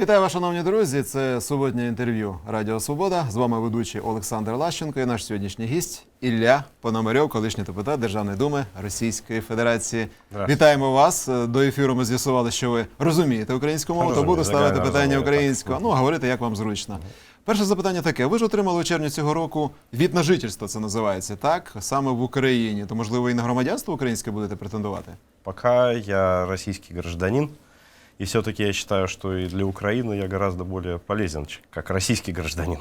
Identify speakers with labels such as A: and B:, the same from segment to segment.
A: Вітаю вас, шановні друзі. Це суботнє інтерв'ю Радіо Свобода. З вами ведучий Олександр Лащенко і наш сьогоднішній гість Ілля Пономарьов, колишній депутат Державної думи Російської Федерації. Вітаємо вас. До ефіру ми з'ясували, що ви розумієте українську мову, то буду ставити питання українською. Ну, говорити як вам зручно. Перше запитання таке: ви ж отримали у червні цього року від на жительство, це називається, так? Саме в Україні. То можливо і на громадянство українське будете претендувати?
B: Пока я российский гражданин, и все-таки я считаю, что и для Украины я гораздо более полезен, ч- как российский гражданин.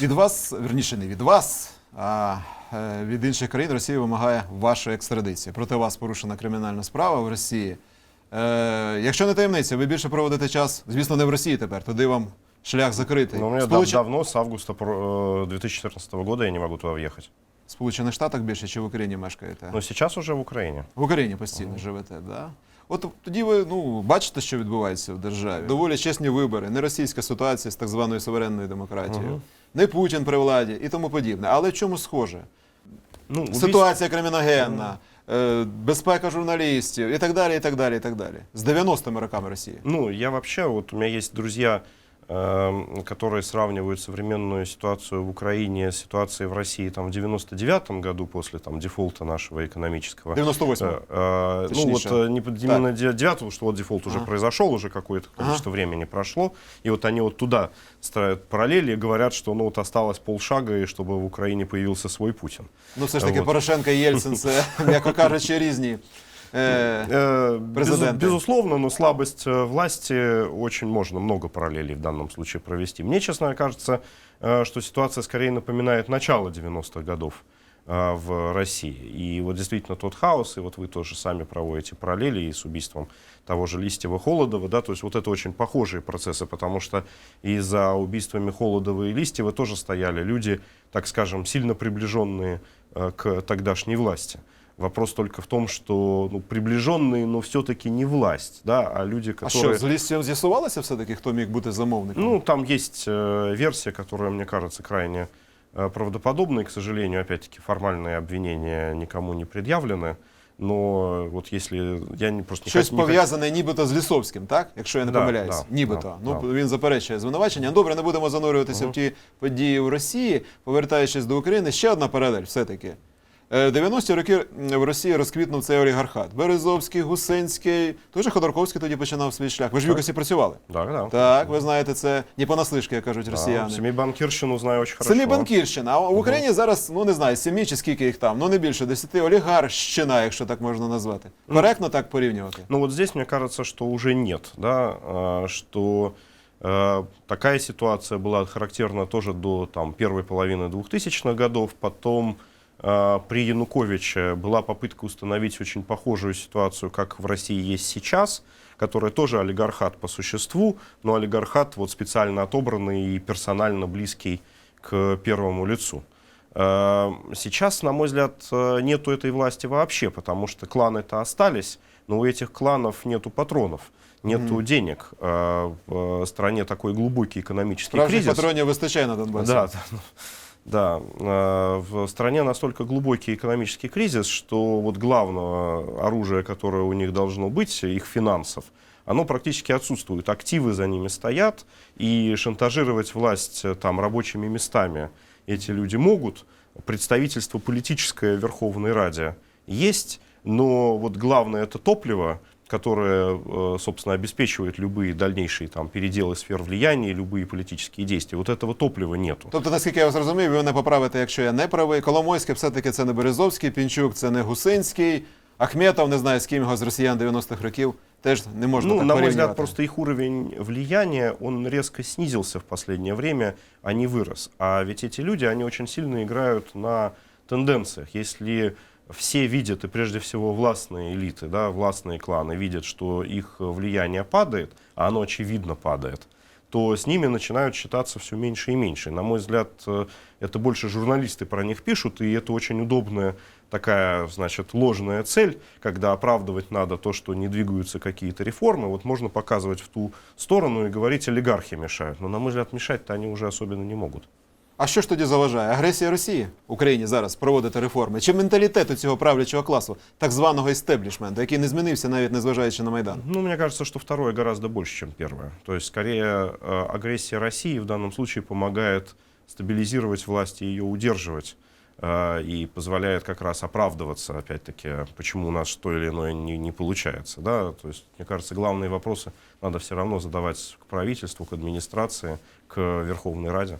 A: Від вас, верніше, не від вас, а е, від інших країн Росія вимагає вашої екстрадиції. Проти вас порушена кримінальна справа в Росії. Е, якщо не таємниця, ви більше проводите час, звісно, не в Росії тепер, туди вам шлях закритий.
B: Но у меня
A: Сполуч...
B: дав- давно, с августа про- э, 2014 года, я не могу туда въехать.
A: В Сполучених Штатах більше чи в Україні мешкаєте?
B: Но сейчас уже в Украине.
A: В Україні постійно живете, да? От тоді ви ну, бачите, що відбувається в державі. Доволі чесні вибори, не російська ситуація з так званою суверенною демократією,
B: угу.
A: не Путін при владі і тому подібне. Але в чому схоже?
B: Ну,
A: Ситуація криміногенна, е, безпека журналістів і так далі, і так далі, і так далі. З 90-ми роками Росії.
B: Ну, я вообще, вот у меня есть друзья, которые сравнивают современную ситуацию в Украине с ситуацией в России там, в 99 году после там, дефолта нашего экономического.
A: 98-го.
B: Э, э, ну
A: Точнее.
B: вот э, не под- именно де- девятого, что вот дефолт уже
A: Ага.
B: произошел, уже какое-то количество времени прошло, и вот они вот туда строят параллели и говорят, что ну вот осталось полшага, и чтобы в Украине появился свой Путин.
A: Ну, все ж таки,
B: От.
A: Порошенко і Єльцин це, м'яко кажучи, різні. Е,
B: Э, безу-
A: Президенты.
B: безусловно, но слабость э, власти очень можно много параллелей в данном случае провести. Мне, честно кажется, э, что ситуация скорее напоминает начало 90-х годов э, в России. И вот действительно тот хаос, и вот вы тоже сами проводите параллели и с убийством того же Листьева Холодова, да, то есть вот это очень похожие процессы, потому что и за убийствами Холодова и Листьева тоже стояли люди, так скажем, сильно приближенные э, к тогдашней власти. Вопрос только в том, что ну, приближенные, но все-таки не власть, да, а люди,
A: а що,
B: которые...
A: з лістю з'ясувалося все-таки, хто міг бути замовником?
B: Ну, там есть э, версия, которая, мне кажется, крайне э, правдоподобной. К сожалению, опять-таки, формальные обвинения никому не предъявлены. Но вот если я не просто не
A: Щось
B: хот- не хот-
A: пов'язане нібито з Лісовським, так? Якщо я не
B: Да,
A: помиляюсь.
B: да,
A: нібито.
B: да,
A: ну,
B: да.
A: він заперечує звинувачення. Добре, не будемо занурюватися в ті події в Росії. Повертаючись до України, ще одна паралель все-таки. Е, 90-ті роки м, в Росії розквітнув цей олігархат. Березовський, Гусинський, той же Ходорковський тоді починав свій шлях. Ви ж в ЮКОСі працювали.
B: Да, да.
A: Так, ви знаєте, це не понаслишки, як кажуть
B: Да,
A: росіяни.
B: Семей Банкирщину знаю очень хорошо.
A: Самі банкірщина. А в Україні зараз, ну не знаю, сім'ї чи скільки їх там, ну не більше десяти. Олігарщина, якщо так можна назвати. Коректно так порівнювати?
B: Ну вот здесь мне кажется, что уже нет, да, а, что э, такая ситуация была характерна тоже до там, первой половины 2000-х годов, потом э, при Януковиче была попытка установить очень похожую ситуацию, как в России есть сейчас, которая тоже олигархат по существу, но олигархат вот специально отобранный и персонально близкий к первому лицу. Э, Сейчас, на мой взгляд, э, нету этой власти вообще, потому что кланы-то остались, но у этих кланов нету патронов, нету денег. Э, В стране такой глубокий экономический
A: Справжніх
B: кризис.
A: патронів вистачає на Донбасі.
B: Да, да, ну, да. Э, В стране настолько глубокий экономический кризис, что вот главного оружия, которое у них должно быть, их финансов, оно практически отсутствует. Активы за ними стоят, и шантажировать власть э, там рабочими местами эти люди могут. Представительство политическое в Верховной Раде есть, но вот главное это топливо, которое, э, собственно, обеспечивает любые дальнейшие там, переделы сфер влияния, любые политические действия. Вот этого топлива нету.
A: Тобто, наскільки я вас розумію, ви мене поправите, якщо я не правий. Коломойський все-таки це не Березовський, Пінчук це не Гусинський, Ахметов, не знаю, з ким його з росіян 90-х років, теж не можна
B: Ну,
A: так
B: на мой
A: порівнювати.
B: взгляд, просто их уровень влияния, он резко снизился в последнее время, а не вырос. А ведь эти люди, они очень сильно играют на тенденциях. Если все видят, и прежде всего властные элиты, да, властные кланы видят, что их влияние падает, а оно очевидно падает, то с ними начинают считаться все меньше и меньше. На мой взгляд, э, это больше журналисты про них пишут, и это очень удобная такая, значит, ложная цель, когда оправдывать надо то, что не двигаются какие-то реформы. Вот можно показывать в ту сторону и говорить, олигархи мешают. Но, на мой взгляд, мешать-то они уже особенно не могут.
A: А що ж тоді заважає? Агресія Росії Україні зараз проводити реформи? Чи менталітету цього правлячого класу, так званого істеблішменту, який не змінився навіть незважаючи на Майдан?
B: Ну, мне кажется, что второе гораздо больше, чем первое. То есть, скорее, э, агрессия России в данном случае помогает стабилизировать власть и ее удерживать. э, И позволяет как раз оправдываться, опять-таки, почему у нас то или иное не, не получается. Да? То есть, мне кажется, главные вопросы надо все равно задавать к правительству, к администрации, к Верховной Раде.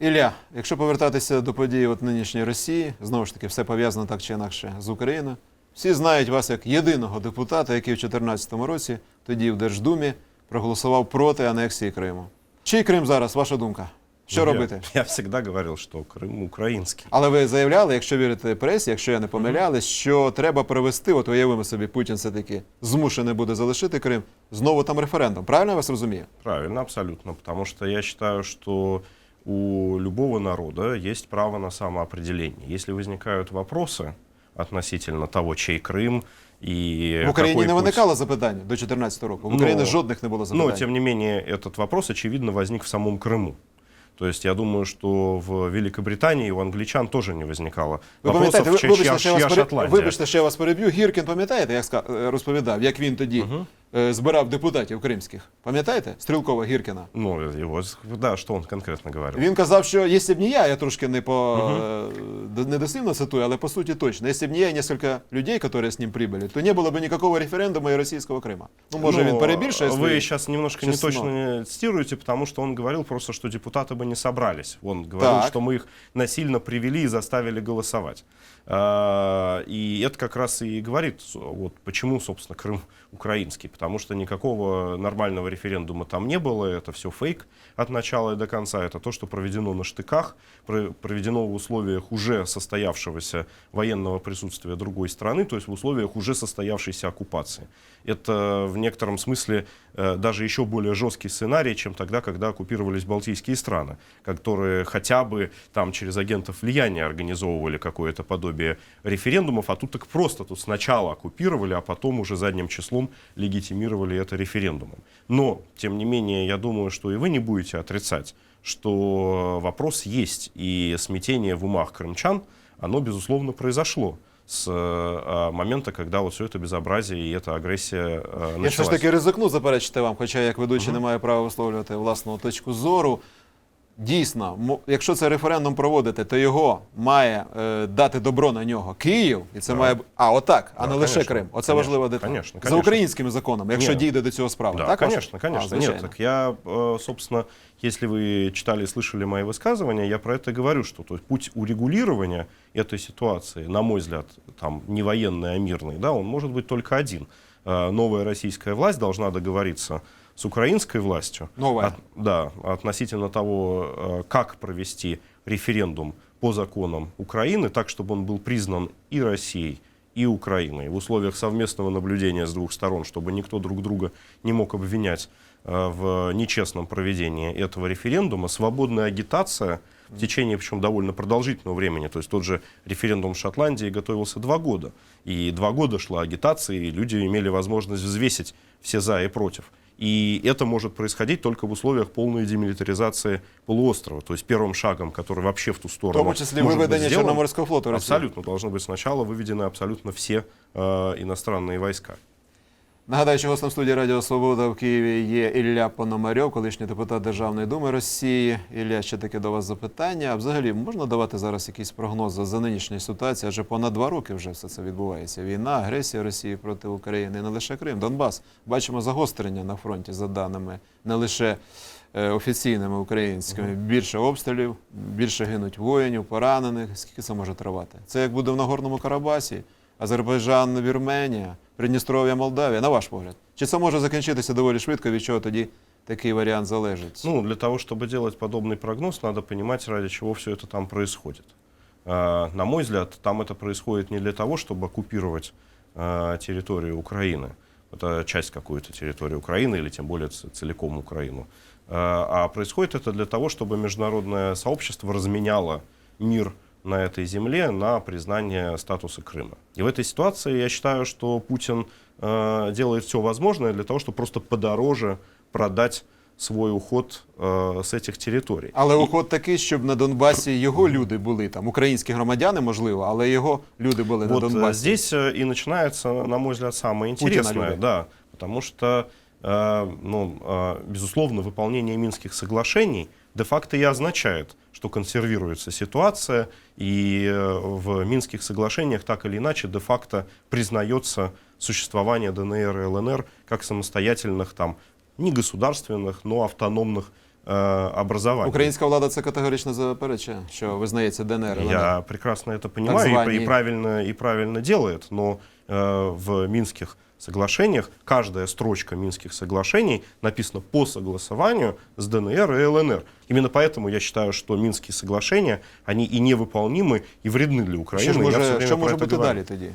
A: Ілля, якщо повертатися до подій от нинішньої Росії, знову ж таки, все пов'язано так чи інакше з Україною. Всі знають вас як єдиного депутата, який в 2014 році, тоді в Держдумі, проголосував проти анексії Криму. Чий Крим зараз, ваша думка? Що
B: Ну,
A: робити?
B: Я, всегда говорил, что Крым украинский.
A: Але ви заявляли, якщо вірити пресі, якщо я не помилялись, що треба провести, от уявимо собі, Путін все-таки змушений буде залишити Крим, знову там референдум. Правильно я вас розумію?
B: Правильно, абсолютно. Потому что я считаю, что у любого народа есть право на самоопределение. Если возникают вопросы относительно того, чей Крым и
A: В Україні
B: какой
A: не
B: путь-
A: виникало запитань до 2014 року. В
B: Ну,
A: Україні жодних не було запитань.
B: Но, тем не менее, этот вопрос, очевидно, возник в самом Крыму. То есть я думаю, что в Великобритании у англичан тоже не возникало
A: Ви
B: вопросов,
A: пам'ятаєте, ви-
B: чья,
A: вибачте,
B: чья,
A: що я вас
B: чья
A: пере-
B: Шотландия.
A: вибачте, що я вас переб'ю. Гіркін, пам'ятаєте, як ска- е, розповідав, як він тоді е, збирав депутатів кримських? Пам'ятаєте? Стрілкова Гіркіна.
B: Ну, его, да, что он конкретно говорил?
A: Він казав, що якщо б не я, я трошки не по е, не дослівно цитую, але по суті точно. Якщо б не я і несколько людей, які з ним прибули, то не було б ніякого референдуму і російського Крима. Ну, може,
B: Ну,
A: він перебільшує
B: Вы
A: свої...
B: сейчас немножко
A: чеснок.
B: не точно цитируете, потому что он говорил просто, что депутаты бы не собрались. Он говорил,
A: Так.
B: что мы их насильно привели и заставили голосовать. А, И это как раз и говорит, вот почему, собственно, Крым украинский. Потому что никакого нормального референдума там не было. Это все фейк от начала и до конца. Это то, что проведено на штыках, про- проведено в условиях уже состоявшегося военного присутствия другой страны, то есть в условиях уже состоявшейся оккупации. Это в некотором смысле э, даже еще более жесткий сценарий, чем тогда, когда оккупировались Балтийские страны, которые хотя бы там через агентов влияния организовывали какое-то подобие референдумов, а тут так просто, тут сначала оккупировали, а потом уже задним числом легитимировали это референдумом. Но, тем не менее, я думаю, что и вы не будете отрицать, что вопрос есть, и смятение в умах крымчан, оно, безусловно, произошло с э, момента, когда вот все это безобразие и эта агрессия э,
A: Я все
B: началась.
A: ж таки ризикну заперечити вам, хоча як ведучий не маю права висловлювати власну точку зору. Дійсно, мо- якщо це референдум проводити, то його має е, дати добро на нього Київ, і це
B: Так.
A: має б- а отак, а
B: Так,
A: не лише
B: конечно,
A: Крим. Оце
B: конечно,
A: важлива деталь.
B: конечно,
A: За
B: конечно.
A: українськими законами, якщо
B: Ні.
A: дійде до цього справа.
B: Да,
A: так, ваше?
B: конечно, конечно.
A: А,
B: Нет,
A: звичайно.
B: так я, э, собственно, если вы читали и слышали мои высказывания, я про это и говорю, что то есть, путь урегулирования этой ситуации, на мой взгляд, там, не военный, а мирный, да, он может быть только один. Э, Новая российская власть должна договориться С украинской властью.
A: Новая.
B: От- да, относительно того, э, как провести референдум по законам Украины, так, чтобы он был признан и Россией, и Украиной в условиях совместного наблюдения с двух сторон, чтобы никто друг друга не мог обвинять э, в нечестном проведении этого референдума, свободная агитация в течение, причем довольно продолжительного времени, то есть тот же референдум в Шотландии готовился два года, и два года шла агитация, и люди имели возможность взвесить все за и против. И это может происходить только в условиях полной демилитаризации полуострова. То есть первым шагом, который вообще в ту
A: В
B: сторону
A: тому числі
B: может быть
A: виведення
B: сделан,
A: Чорноморського флоту Росії.
B: Абсолютно должны быть сначала выведены абсолютно все э, иностранные войска.
A: Нагадаю, що гостем студії Радіо Свобода в Києві є Ілля Пономарьов, колишній депутат Державної думи Росії. Ілля, ще таке до вас запитання. А взагалі можна давати зараз якісь прогнози за нинішньої ситуації? Адже понад два роки вже все це відбувається. Війна, агресія Росії проти України, і не лише Крим, Донбас. Бачимо загострення на фронті за даними не лише е, офіційними українськими. Більше обстрілів, більше гинуть воїнів, поранених. Скільки це може тривати? Це як буде в Нагорному Карабасі, Азербайджан, Вірменія, Придністров'я, Молдавія, на ваш погляд? Чи це може закінчитися доволі швидко, від чого тоді такий варіант залежить?
B: Ну, для того, чтобы делать подобный прогноз, надо понимать, ради чего все это там происходит. Э, На мой взгляд, там это происходит не для того, чтобы оккупировать э, территорию Украины. Это часть какой-то территории Украины или тем более ц- целиком Украину. Э, А происходит это для того, чтобы международное сообщество разменяло мир на этой земле на признание статуса Крыма. И в этой ситуации я считаю, что Путин э, делает все возможное для того, чтобы просто подороже продать свой уход э, с этих территорий.
A: Але уход такий, щоб на Донбасі його люди були там, українські громадяни, можливо, але його люди були на
B: Вот э,
A: Донбасі.
B: здесь э, и начинается, на мой взгляд, самое
A: Путина
B: интересное,
A: любят.
B: да, потому что, э, ну, э, безусловно, выполнение Минских соглашений де-факто и означает, что консервируется ситуация, и э, в Минских соглашениях так или иначе де-факто признается существование ДНР и ЛНР как самостоятельных там не государственных, но автономных э, образований.
A: Українська влада це категорично заперечує, що визнається ДНР. ЛНР.
B: Я прекрасно это понимаю и,
A: званые.
B: и правильно, и правильно делает, но э, в Минских соглашениях каждая строчка Минских соглашений написана по согласованию с ДНР и ЛНР. Именно поэтому я считаю, что Минские соглашения, они и невыполнимы, и вредны для Украины.
A: Що ж
B: Я всё
A: може,
B: время
A: що
B: про
A: може
B: это
A: бути
B: говорю.
A: далі тоді?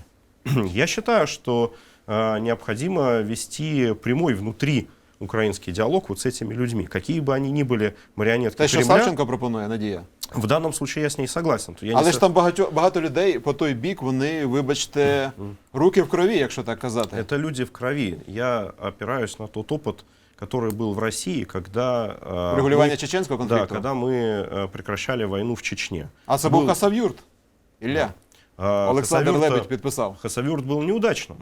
B: Я считаю, что э, необходимо вести прямой внутри украинский диалог вот с этими людьми. Какие бы они ни были марионетки
A: Те, що
B: Кремля,
A: Савченко пропонує, Надія.
B: в данном случае я с ней согласен. То я не
A: Але
B: со-
A: ж там багато, багато людей по той бік, вони, вибачте, руки в крові, якщо так казати.
B: Это люди в крови. Я опираюсь на тот опыт, который был в России, когда... э,
A: Регулювання
B: мы-
A: чеченського
B: Да,
A: конфлікту.
B: когда мы э, прекращали войну в Чечне.
A: А це був
B: Был-
A: Хасавюрт. Ілля.
B: А,
A: Олександр
B: Хасавюрта-
A: Лебедь підписав.
B: Хасавюрт был неудачным.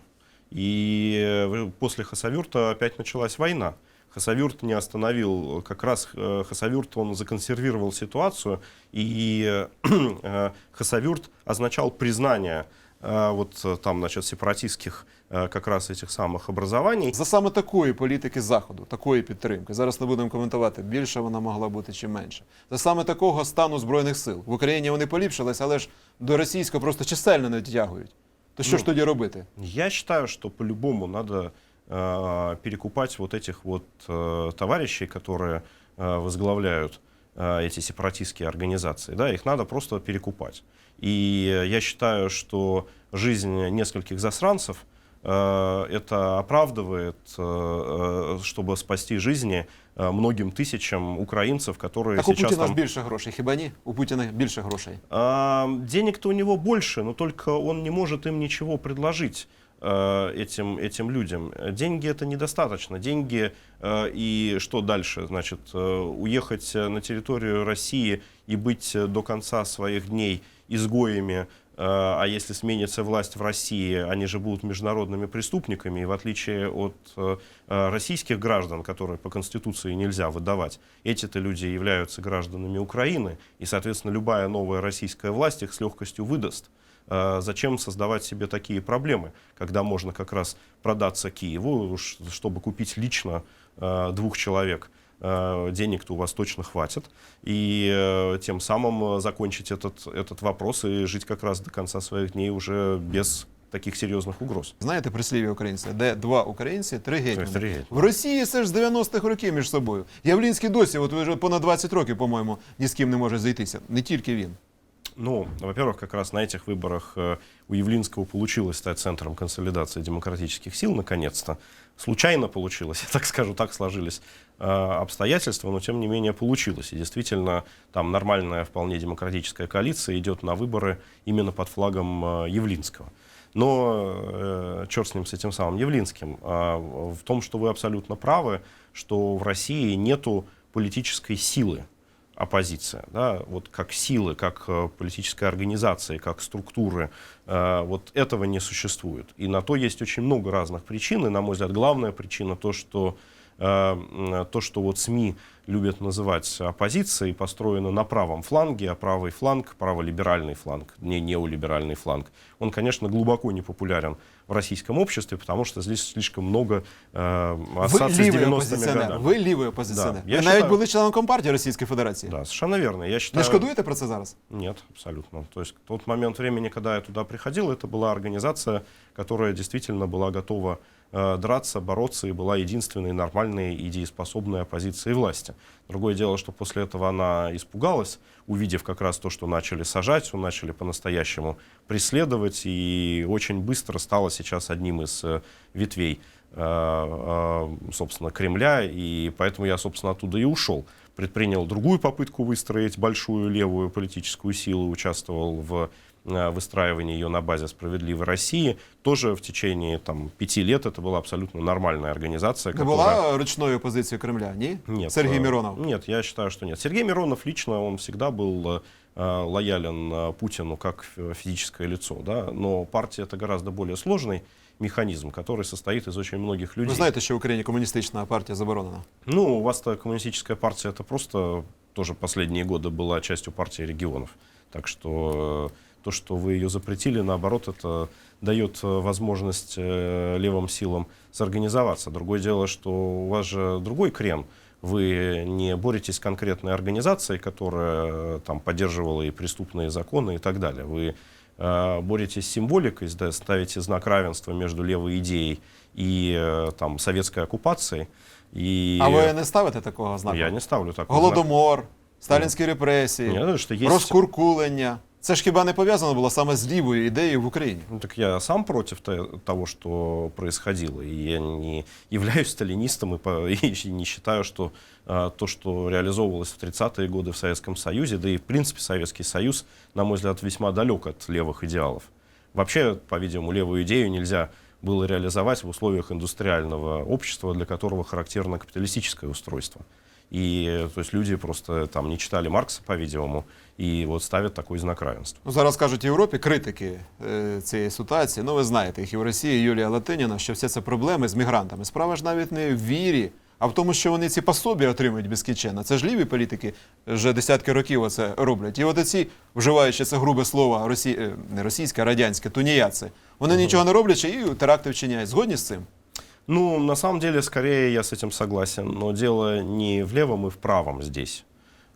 B: И э, после Хасавюрта опять началась война. Хасавюрт не остановил, как раз э, Хасавюрт, он законсервировал ситуацию, и э, Хасавюрт означал признание э, вот э, там, значит, сепаратистских э, как раз этих самых образований.
A: За саме такої політики Заходу, такої підтримки. Зараз не будемо коментувати, більше вона могла бути чи менше. За саме такого стану Збройних сил. В Україні вони поліпшились, але ж до російського просто чисельно не дотягують. То що ж
B: Ну,
A: тоді робити?
B: Я считаю, что по-любому надо э, перекупать вот этих вот э, товарищей, которые э, возглавляют э, эти сепаратистские организации. Да, их надо просто перекупать. И э, я считаю, что жизнь нескольких засранцев э, это оправдывает, э, э, чтобы спасти жизни э, многим тысячам украинцев, которые
A: Так у
B: сейчас
A: Путіна ж
B: там
A: більше грошей, хіба ні? У Путіна більше грошей.
B: а, Денег-то у него больше, но только он не может им ничего предложить э, этим, этим людям. Деньги это недостаточно. Деньги э, и что дальше? Значит, э, уехать э, на территорию России и быть э, до конца своих дней изгоями, э, а если сменится власть в России, они же будут международными преступниками, и в отличие от э, э, российских граждан, которые по Конституции нельзя выдавать, эти-то люди являются гражданами Украины, и, соответственно, любая новая российская власть их с легкостью выдаст. Э, Зачем создавать себе такие проблемы, когда можно как раз продаться Киеву, уж чтобы купить лично э, двух человек? Э, Денег-то у вас точно хватит. И э, тем самым э, закончить этот, этот вопрос и жить как раз до конца своих дней уже без таких серьезных угроз.
A: Знаєте прислів'я українця, де два українці, три гетьмани.
B: Три гетьмани.
A: В Росії це ж з 90-х років між собою. Явлінський досі, от вже понад 20 років, по-моєму, ні з ким не може зайтися. Не тільки він.
B: Ну, во-первых, как раз на этих выборах э, у Явлинского получилось стать центром консолидации демократических сил, наконец-то. Случайно получилось, я так скажу, так сложились э, обстоятельства, но тем не менее получилось. И действительно, там нормальная вполне демократическая коалиция идет на выборы именно под флагом э, Явлинского. Но э, черт с ним, с этим самым Явлинским. А в том, что вы абсолютно правы, что в России нету политической силы оппозиция, да, вот как силы, как э, политическая организация, как структуры, э, вот этого не существует. И на то есть очень много разных причин, и, на мой взгляд, главная причина то, что то, что вот СМИ любят называть оппозицией, построена на правом фланге, а правый фланг, праволиберальный фланг, не неолиберальный фланг, он, конечно, глубоко не популярен в российском обществе, потому что здесь слишком много э,
A: Ви
B: ассоциаций с
A: лівий
B: 90-ми
A: опозиціонер.
B: годами.
A: Ви лівий опозиціонер.
B: Да.
A: Ви
B: Я
A: навіть
B: считаю-
A: були членом Компартії Російської Федерації.
B: Да, совершенно верно. Я считаю...
A: Не шкодуєте про це зараз?
B: Нет, абсолютно. То есть тот момент времени, когда я туда приходил, это была организация, которая действительно была готова э, драться, бороться и была единственной нормальной и дееспособной оппозицией власти. Другое дело, что после этого она испугалась, увидев как раз то, что начали сажать, начали по-настоящему преследовать, и очень быстро стала сейчас одним из э, ветвей э, э, собственно, Кремля, и поэтому я, собственно, оттуда и ушел. Предпринял другую попытку выстроить большую левую политическую силу, участвовал в э, выстраивании ее на базе «Справедливой России». Тоже в течение там, пяти лет это была абсолютно нормальная организация.
A: Не
B: которая-
A: була ручною опозицією Кремля? Ні?
B: Нет.
A: Сергій
B: э,
A: Миронов.
B: Нет, я считаю, что нет. Сергей Миронов лично, он всегда был э, лоялен э, Путину как фи- физическое лицо, да, но партия это гораздо более сложный механизм, который состоит из очень многих людей.
A: Ви знаєте, що в Україні комуністична партія заборонена?
B: Ну, у вас-то коммунистическая партия это просто тоже последние годы была частью партии регионов. Так что э, то, что вы ее запретили, наоборот, это дает э, возможность э, левым силам сорганизоваться. Другое дело, что у вас же другой крен. Вы не боретесь с конкретной организацией, которая там поддерживала и преступные законы и так далее. Вы боретесь с символикой, да, ставите знак равенства между левой идеей и там, советской оккупацией. И
A: А ви не ставите такого знаку?
B: я не ставлю такого знака.
A: Голодомор, сталінські репресії,
B: Ні, ну, що є-
A: розкуркулення. Це ж хіба не пов'язано було саме з лівою ідеєю в Україні?
B: Ну, так я сам против те- того, что происходило. И я не являюсь сталинистом и, по- и не считаю, что а, то, что реализовывалось в 30-е годы в Советском Союзе, да и в принципе Советский Союз, на мой взгляд, весьма далек от левых идеалов. Вообще, по-видимому, левую идею нельзя было реализовать в условиях индустриального общества, для которого характерно капиталистическое устройство. И то есть люди просто там не читали Маркса, по-видимому, и вот ставят такой знак равенства.
A: Ну, зараз кажуть в Європі критики е, цієї ситуації. Ну, ви знаєте, їх і в Росії Юлія Латиніна, що все це проблеми з мігрантами. Справа ж навіть не в вірі, а в тому, що вони ці пособі отримують безкінченно. Це ж ліві політики вже десятки років оце роблять. І от оці, вживаючи це грубе слово, росі... е, не російське, а радянське, туніяци, вони нічого не роблять і теракти вчиняють. Згодні з цим?
B: Ну, на самом деле, скорее я с этим согласен, но дело не в левом и в правом здесь.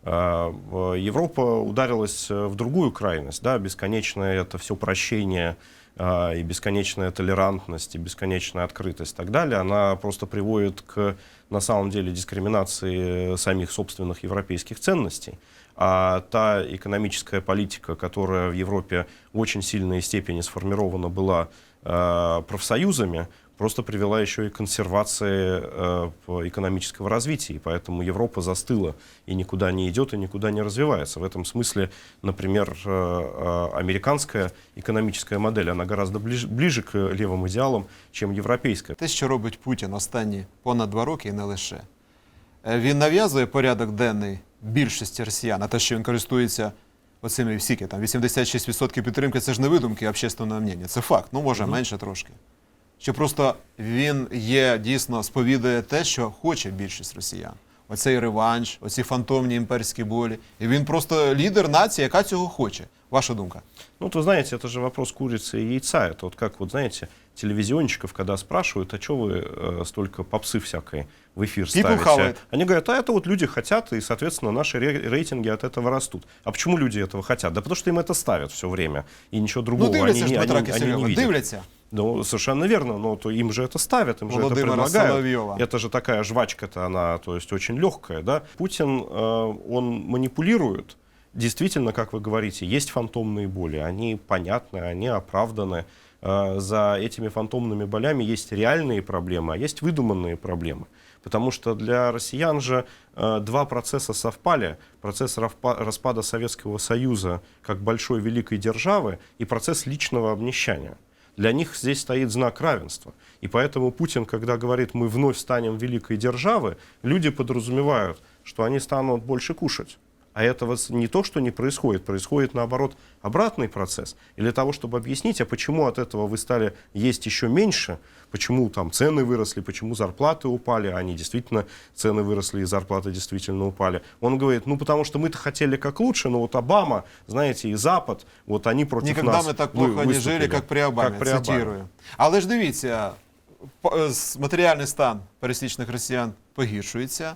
B: А, Европа ударилась э, в другую крайность, да, бесконечное это все прощение а, и бесконечная толерантность, и бесконечная открытость и так далее, она просто приводит к, на самом деле, дискриминации э, самих собственных европейских ценностей. А та экономическая политика, которая в Европе в очень сильной степени сформирована была э, профсоюзами, просто привела еще и к консервации э, по- экономического развития. И поэтому Европа застыла и никуда не идет, и никуда не развивается. В этом смысле, например, э, э, американская экономическая модель, она гораздо ближе, ближе к левым идеалам, чем европейская.
A: Те, що робить Путін останні понад два роки і не лише. Е, Він нав'язує порядок денний більшості росіян, а те, що він користується оцими всіки, там 86% підтримки, це ж не видумки общественного мнення, це факт, ну може менше трошки. Що просто він є дійсно сповідує те, що хоче більшість росіян. Оцей реванш, оці фантомні імперські болі. І він просто лідер нації, яка цього хоче. Ваша думка?
B: Ну, вот вы знаете, это же вопрос курицы и яйца. Это вот как, вот знаете, телевизионщиков, когда спрашивают, а что вы э, столько попсы всякой в эфир
A: People
B: ставите?
A: хавает.
B: Они говорят, а это вот люди хотят, и, соответственно, наши ре- рейтинги от этого растут. А почему люди этого хотят? Да потому что им это ставят все время, и ничего другого
A: Ну, дивляться
B: они,
A: ж
B: не-
A: Дмитра
B: они- они не
A: Кисельова,
B: видят.
A: дивляться.
B: Ну, совершенно верно, но то им же это ставят, им же это предлагают.
A: Соловьева.
B: Это же такая жвачка-то, она, то есть, очень легкая, да. Путин, э, он манипулирует. Действительно, как вы говорите, есть фантомные боли, они понятны, они оправданы. Э, За этими фантомными болями есть реальные проблемы, а есть выдуманные проблемы. Потому что для россиян же э, два процесса совпали. Процесс распада Советского Союза как большой великой державы и процесс личного обнищания. Для них здесь стоит знак равенства. И поэтому Путин, когда говорит, мы вновь станем великой державой, люди подразумевают, что они станут больше кушать. А этого с- не то, что не происходит, происходит наоборот обратный процесс. И для того, чтобы объяснить, а почему от этого вы стали есть еще меньше, почему там цены выросли, почему зарплаты упали, а они действительно, цены выросли и зарплаты действительно упали. Он говорит, ну потому что мы-то хотели как лучше, но вот Обама, знаете, и Запад, вот они против
A: Ніколи
B: нас
A: ми так
B: вы-
A: плохо не
B: выступили.
A: жили, як при Обамі,
B: Как при Обаме.
A: цитирую. Але ж дивіться, по- е, с- матеріальний стан пересічних росіян погіршується,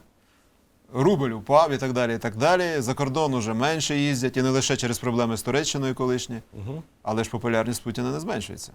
A: рубль упав і так далі. і так далі. За кордон уже менше їздять, і не лише через проблеми з Туреччиною колишні,
B: Мгм.
A: але ж популярність Путіна не зменшується.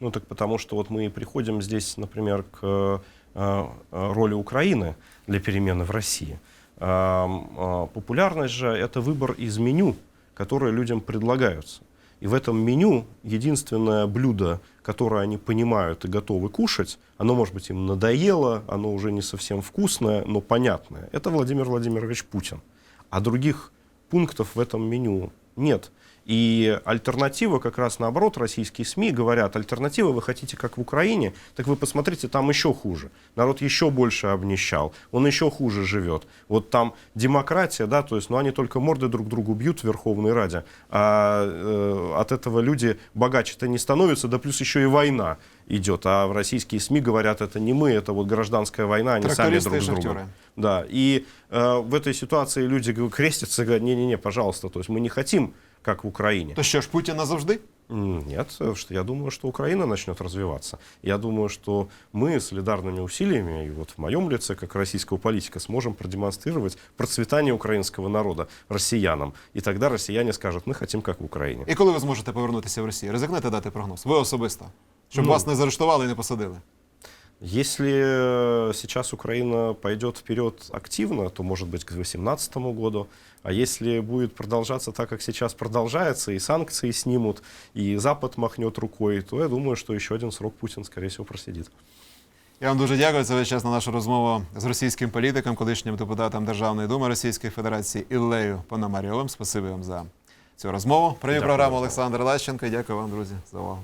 B: Ну так потому что вот мы приходим здесь, например, к э, э, роли Украины для перемены в России. Ам, э, Популярность же это выбор из меню, которые людям предлагаются. И в этом меню единственное блюдо, которое они понимают и готовы кушать, оно, может быть, им надоело, оно уже не совсем вкусное, но понятное. Это Владимир Владимирович Путин. А других пунктов в этом меню нет. И альтернатива, как раз наоборот, российские СМИ говорят, альтернатива вы хотите как в Украине, так вы посмотрите, там еще хуже. Народ еще больше обнищал, он еще хуже живет. Вот там демократия, да, то есть, ну они только морды друг другу бьют в Верховной Раде, а э, от этого люди богаче-то не становятся, да плюс еще и война идет. А в российские СМИ говорят, это не мы, это вот гражданская война, они сами друг с другом. Да, и э, в этой ситуации люди крестятся говорят, не-не-не, пожалуйста, то есть мы не хотим, как в Украине.
A: То що ж, Путін назавжди?
B: М, Нет, э, что я думаю, что Украина начнет развиваться. Я думаю, что мы солидарными усилиями, и вот в моем лице, как российского политика, сможем продемонстрировать процветание украинского народа россиянам. И тогда россияне скажут, мы хотим, как в Украине.
A: І коли ви зможете повернутися в Росію? Ризикнете дати прогноз? Ви особисто. Щоб
B: Ну.
A: вас не заарештували і не посадили.
B: Если э, сейчас Украина пойдет вперед активно, то, может быть, к 2018 году. А если будет продолжаться так, как сейчас продолжается, и санкции снимут, и Запад махнет рукой, то я думаю, что еще один срок Путин, скорее всего, просидит.
A: Я вам дуже дякую. Час на нашу розмову з російським політиком, колишнім депутатом Державної думи Російської Федерації Іллею Пономарьовим. Спасибі вам за цю розмову. Провів програму Олександр Лащенко. Дякую вам, друзі, за увагу.